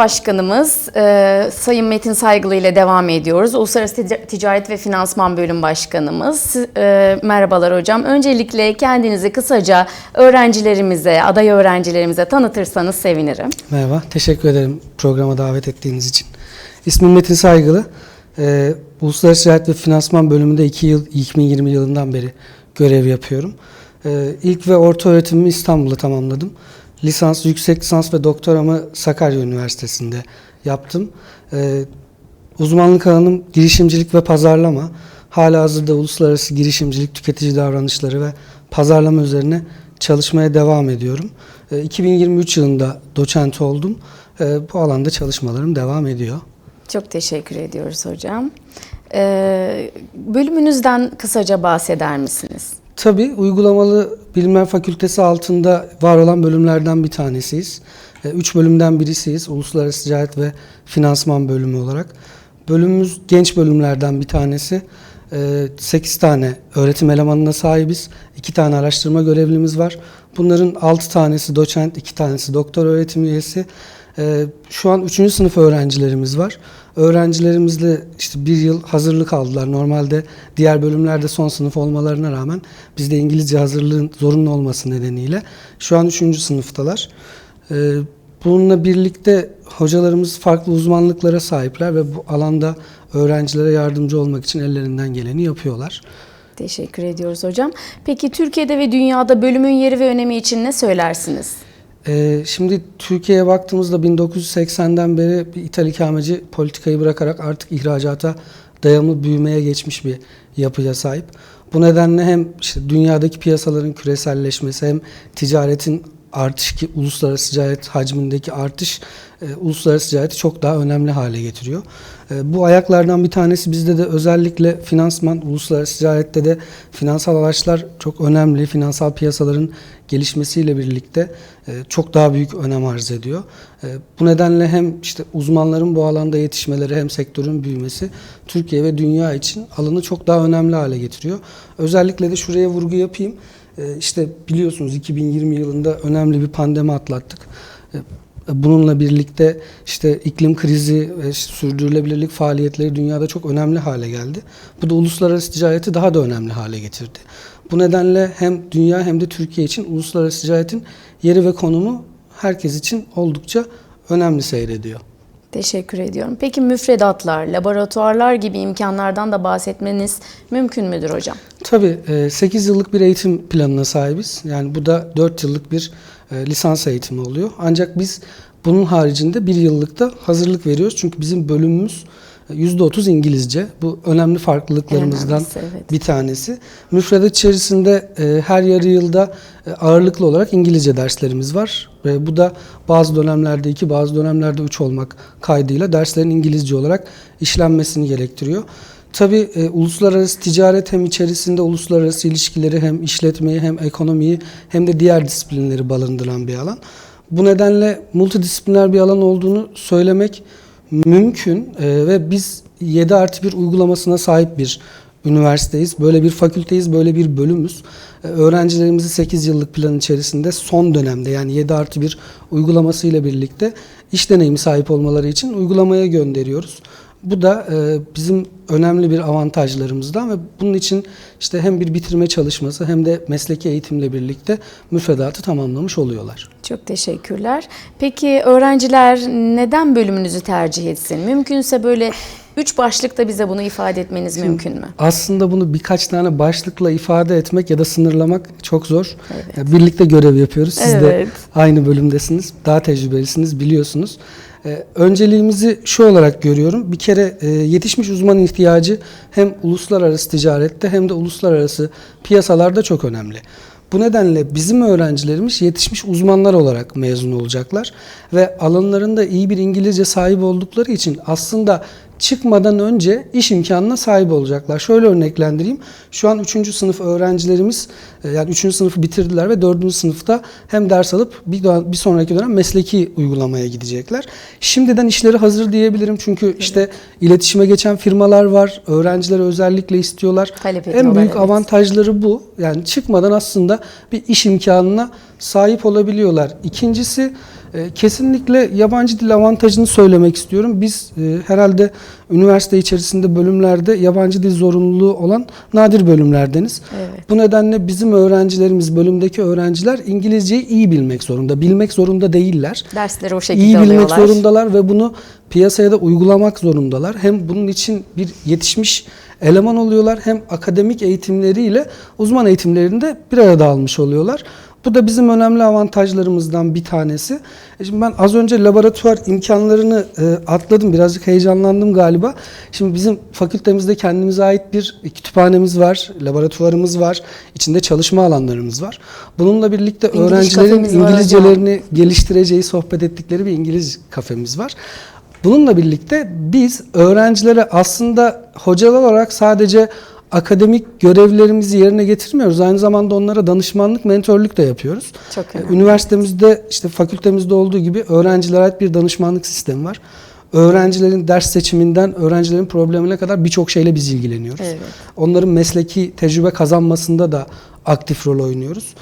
Başkanımız e, Sayın Metin Saygılı ile devam ediyoruz. Uluslararası Tic- Ticaret ve Finansman Bölüm Başkanımız. E, merhabalar hocam. Öncelikle kendinizi kısaca öğrencilerimize, aday öğrencilerimize tanıtırsanız sevinirim. Merhaba, teşekkür ederim programa davet ettiğiniz için. İsmim Metin Saygılı. Ee, Uluslararası Ticaret ve Finansman bölümünde 2 yıl, 2020 yılından beri görev yapıyorum. Ee, ilk ve orta öğretimimi İstanbul'da tamamladım. Lisans, yüksek lisans ve doktoramı Sakarya Üniversitesi'nde yaptım. Ee, uzmanlık alanım girişimcilik ve pazarlama. Hala hazırda uluslararası girişimcilik, tüketici davranışları ve pazarlama üzerine çalışmaya devam ediyorum. Ee, 2023 yılında doçent oldum. Ee, Bu alanda çalışmalarım devam ediyor. Çok teşekkür ediyoruz hocam. E, bölümünüzden kısaca bahseder misiniz? Tabii uygulamalı bilimler fakültesi altında var olan bölümlerden bir tanesiyiz. E, Üç bölümden birisiyiz. Uluslararası Ticaret ve Finansman bölümü olarak. Bölümümüz genç bölümlerden bir tanesi. 8 tane öğretim elemanına sahibiz. 2 tane araştırma görevlimiz var. Bunların 6 tanesi doçent, 2 tanesi doktor öğretim üyesi. E, Şu an 3. sınıf öğrencilerimiz var. Öğrencilerimizle işte bir yıl hazırlık aldılar. Normalde diğer bölümlerde son sınıf olmalarına rağmen bizde İngilizce hazırlığın zorunlu olması nedeniyle şu an 3. sınıftalar. Ee, Bununla birlikte hocalarımız farklı uzmanlıklara sahipler ve bu alanda öğrencilere yardımcı olmak için ellerinden geleni yapıyorlar. Teşekkür ediyoruz hocam. Peki Türkiye'de ve dünyada bölümün yeri ve önemi için ne söylersiniz? Ee, şimdi Türkiye'ye baktığımızda 1980'den beri bir ithal ikameci politikayı bırakarak artık ihracata dayalı büyümeye geçmiş bir yapıya sahip. Bu nedenle hem işte dünyadaki piyasaların küreselleşmesi hem ticaretin artış ki uluslararası ticaret hacmindeki artış e, uluslararası ticareti çok daha önemli hale getiriyor. E, bu ayaklardan bir tanesi bizde de özellikle finansman, uluslararası ticarette de finansal araçlar çok önemli. Finansal piyasaların gelişmesiyle birlikte e, çok daha büyük önem arz ediyor. E, bu nedenle hem işte uzmanların bu alanda yetişmeleri hem sektörün büyümesi Türkiye ve dünya için alanı çok daha önemli hale getiriyor. Özellikle de şuraya vurgu yapayım. E, işte biliyorsunuz 2020 yılında önemli bir pandemi atlattık. E, Bununla birlikte işte iklim krizi ve sürdürülebilirlik faaliyetleri dünyada çok önemli hale geldi. Bu da uluslararası ticareti daha da önemli hale getirdi. Bu nedenle hem dünya hem de Türkiye için uluslararası ticaretin yeri ve konumu herkes için oldukça önemli seyrediyor. Teşekkür ediyorum. Peki müfredatlar, laboratuvarlar gibi imkanlardan da bahsetmeniz mümkün müdür hocam? Tabii 8 yıllık bir eğitim planına sahibiz. Yani bu da 4 yıllık bir e, lisans eğitimi oluyor. Ancak biz bunun haricinde bir yıllık da hazırlık veriyoruz. Çünkü bizim bölümümüz e, %30 İngilizce. Bu önemli farklılıklarımızdan önemlisi, evet. bir tanesi. Müfredat içerisinde e, her yarı yılda e, ağırlıklı olarak İngilizce derslerimiz var. Ve bu da bazı dönemlerde iki, bazı dönemlerde üç olmak kaydıyla derslerin İngilizce olarak işlenmesini gerektiriyor. Tabii e, uluslararası ticaret hem içerisinde uluslararası ilişkileri hem işletmeyi hem ekonomiyi hem de diğer disiplinleri barındıran bir alan. Bu nedenle multidisipliner bir alan olduğunu söylemek mümkün E, ve biz 7 artı 1 uygulamasına sahip bir üniversiteyiz. Böyle bir fakülteyiz, böyle bir bölümüz. E, Öğrencilerimizi 8 yıllık plan içerisinde son dönemde yani 7 artı 1 uygulamasıyla birlikte iş deneyimi sahip olmaları için uygulamaya gönderiyoruz. Bu da e, bizim önemli bir avantajlarımızdan ve bunun için işte hem bir bitirme çalışması hem de mesleki eğitimle birlikte müfredatı tamamlamış oluyorlar. Çok teşekkürler. Peki öğrenciler neden bölümünüzü tercih etsin? Mümkünse böyle üç başlıkta bize bunu ifade etmeniz mümkün mü? Aslında bunu birkaç tane başlıkla ifade etmek ya da sınırlamak çok zor. Ya Birlikte görev yapıyoruz. Siz de Evet. aynı bölümdesiniz. Daha tecrübelisiniz, biliyorsunuz. Ee, önceliğimizi şu olarak görüyorum. Bir kere e, yetişmiş uzman ihtiyacı hem uluslararası ticarette hem de uluslararası piyasalarda çok önemli. Bu nedenle bizim öğrencilerimiz yetişmiş uzmanlar olarak mezun olacaklar ve alanlarında iyi bir İngilizce sahibi oldukları için aslında çıkmadan önce iş imkanına sahip olacaklar. Şöyle örneklendireyim. Şu an 3. sınıf öğrencilerimiz e, yani 3. sınıfı bitirdiler ve 4. sınıfta hem ders alıp bir, bir sonraki dönem mesleki uygulamaya gidecekler. Şimdiden işleri hazır diyebilirim çünkü işte iletişime geçen firmalar var. Öğrenciler özellikle istiyorlar. Talep en büyük evet. avantajları bu. Yani çıkmadan aslında bir iş imkanına sahip olabiliyorlar. İkincisi Kesinlikle yabancı dil avantajını söylemek istiyorum. Biz e, herhalde üniversite içerisinde bölümlerde yabancı dil zorunluluğu olan nadir bölümlerdeniz. Evet. Bu nedenle bizim öğrencilerimiz, bölümdeki öğrenciler İngilizceyi iyi bilmek zorunda. Bilmek zorunda değiller. Dersleri o şekilde İyi bilmek alıyorlar. zorundalar ve bunu piyasaya da uygulamak zorundalar. Hem bunun için bir yetişmiş eleman oluyorlar hem akademik eğitimleriyle uzman eğitimlerini de bir arada almış oluyorlar. Bu da bizim önemli avantajlarımızdan bir tanesi. E Şimdi ben az önce laboratuvar imkanlarını e, atladım. Birazcık heyecanlandım galiba. Şimdi bizim fakültemizde kendimize ait bir kütüphanemiz var, laboratuvarımız var, içinde çalışma alanlarımız var. Bununla birlikte İngiliz öğrencilerin kafemiz var. İngilizcelerini geliştireceği, sohbet ettikleri bir İngiliz kafemiz var. Bununla birlikte biz öğrencilere aslında hocalar olarak sadece akademik görevlerimizi yerine getirmiyoruz. Aynı zamanda onlara danışmanlık, mentörlük de yapıyoruz. Çok Ee, önemli. Üniversitemizde işte fakültemizde olduğu gibi öğrencilere ait bir danışmanlık sistemi var. Öğrencilerin ders seçiminden öğrencilerin problemine kadar birçok şeyle biz ilgileniyoruz. Evet. Onların mesleki tecrübe kazanmasında da aktif rol oynuyoruz.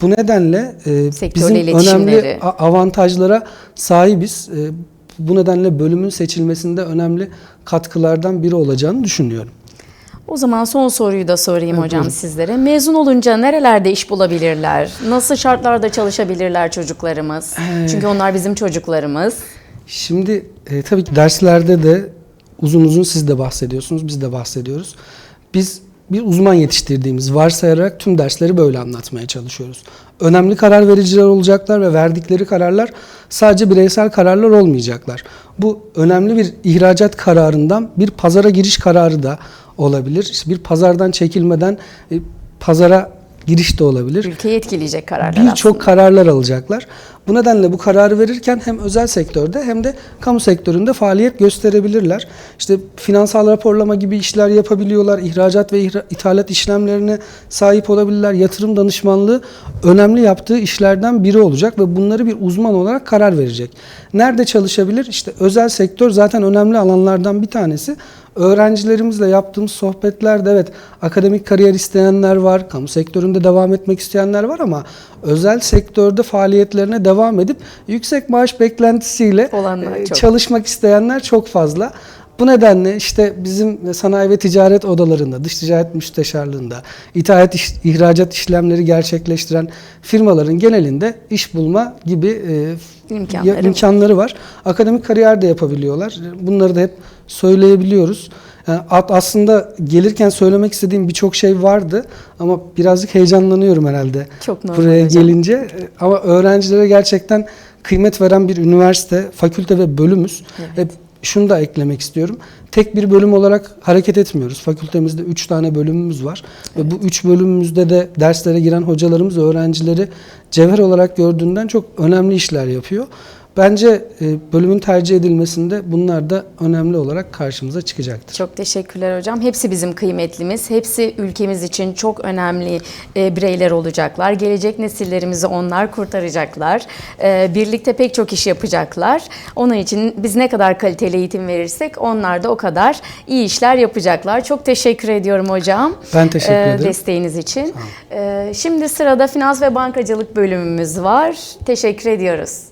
Bu nedenle e, bizim önemli avantajlara sahibiz. E, bu nedenle bölümün seçilmesinde önemli katkılardan biri olacağını düşünüyorum. O zaman son soruyu da sorayım Evet, hocam buyurun. sizlere. Mezun olunca nerelerde iş bulabilirler? Nasıl şartlarda çalışabilirler çocuklarımız? Ee, Çünkü onlar bizim çocuklarımız. Şimdi e, tabii ki derslerde de uzun uzun siz de bahsediyorsunuz, biz de bahsediyoruz. Biz bir uzman yetiştirdiğimiz varsayarak tüm dersleri böyle anlatmaya çalışıyoruz. Önemli karar vericiler olacaklar ve verdikleri kararlar sadece bireysel kararlar olmayacaklar. Bu önemli bir ihracat kararından bir pazara giriş kararı da olabilir. İşte bir pazardan çekilmeden e, pazara giriş de olabilir. Ülkeyi etkileyecek kararlar Birçok aslında. kararlar alacaklar. Bu nedenle bu kararı verirken hem özel sektörde hem de kamu sektöründe faaliyet gösterebilirler. İşte finansal raporlama gibi işler yapabiliyorlar. İhracat ve ithalat işlemlerine sahip olabilirler. Yatırım danışmanlığı önemli yaptığı işlerden biri olacak ve bunları bir uzman olarak karar verecek. Nerede çalışabilir? İşte özel sektör zaten önemli alanlardan bir tanesi. Öğrencilerimizle yaptığımız sohbetlerde evet akademik kariyer isteyenler var, kamu sektöründe devam etmek isteyenler var ama özel sektörde faaliyetlerine devam edip yüksek maaş beklentisiyle Olanlar e, çok. çalışmak isteyenler çok fazla. Bu nedenle işte bizim sanayi ve ticaret odalarında, dış ticaret müsteşarlığında, ithalat iş- ihracat işlemleri gerçekleştiren firmaların genelinde iş bulma gibi e, İmkanları imkanları var. Akademik kariyer de yapabiliyorlar. Bunları da hep söyleyebiliyoruz. Yani at- aslında gelirken söylemek istediğim birçok şey vardı ama birazcık heyecanlanıyorum herhalde Çok normal buraya hocam. gelince. E, Ama öğrencilere gerçekten kıymet veren bir üniversite, fakülte ve bölümüz. Evet. Hep şunu da eklemek istiyorum. Tek bir bölüm olarak hareket etmiyoruz. Fakültemizde 3 tane bölümümüz var. Ve bu 3 bölümümüzde de derslere giren hocalarımız öğrencileri cevher olarak gördüğünden çok önemli işler yapıyor. Bence e, bölümün tercih edilmesinde bunlar da önemli olarak karşımıza çıkacaktır. Çok teşekkürler hocam. Hepsi bizim kıymetlimiz. Hepsi ülkemiz için çok önemli e, bireyler olacaklar. Gelecek nesillerimizi onlar kurtaracaklar. E, birlikte pek çok iş yapacaklar. Onun için biz ne kadar kaliteli eğitim verirsek onlar da o kadar iyi işler yapacaklar. Çok teşekkür ediyorum hocam. Ben teşekkür ederim. Desteğiniz için. Şimdi sırada finans ve bankacılık bölümümüz var. Teşekkür ediyoruz.